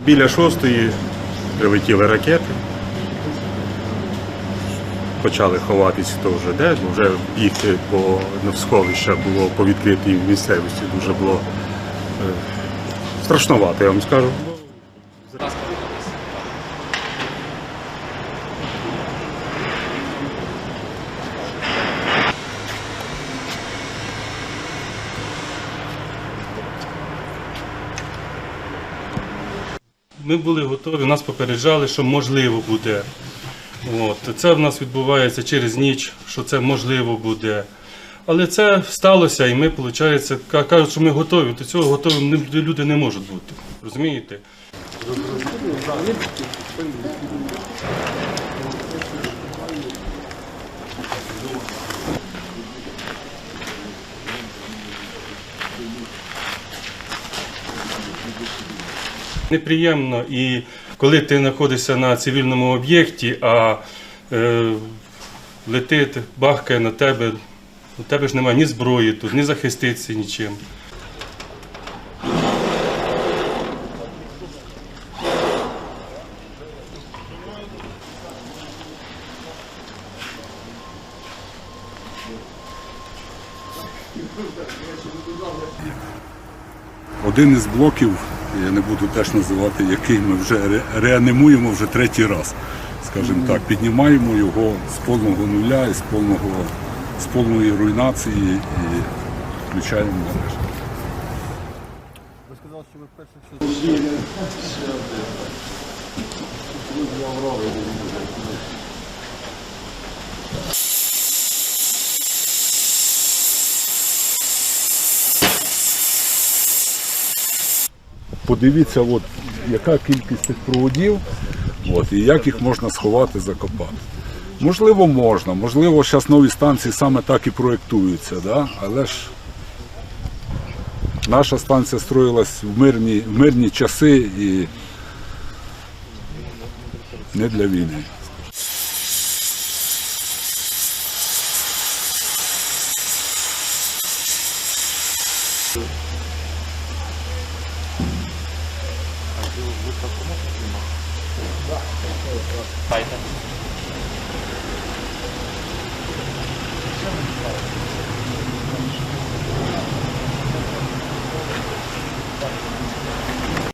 Біля шостої прилетіли ракети. Почали ховатися то вже де, бо вже бігти по на сховища було по відкритій місцевості дуже було е, страшновато, я вам скажу. Ми були готові, нас попереджали, що можливо буде. От. Це в нас відбувається через ніч, що це можливо буде. Але це сталося, і ми, виходить, кажуть, що ми готові. До цього готові люди не можуть бути. Розумієте? Неприємно, і коли ти знаходишся на цивільному об'єкті, а е, летить, бахкає на тебе, у тебе ж немає ні зброї тут, ні захиститися нічим. Один із блоків, я не буду теж називати, який ми вже реанімуємо вже третій раз. Скажімо так, піднімаємо його з повного нуля і з, повного, з повної руйнації і включаємо мережу. Подивіться, от, яка кількість тих проводів, от, і як їх можна сховати, закопати. Можливо, можна, можливо, зараз нові станції саме так і проєктуються, да? але ж наша станція строїлась в мирні, в мирні часи і не для війни. 拜拜。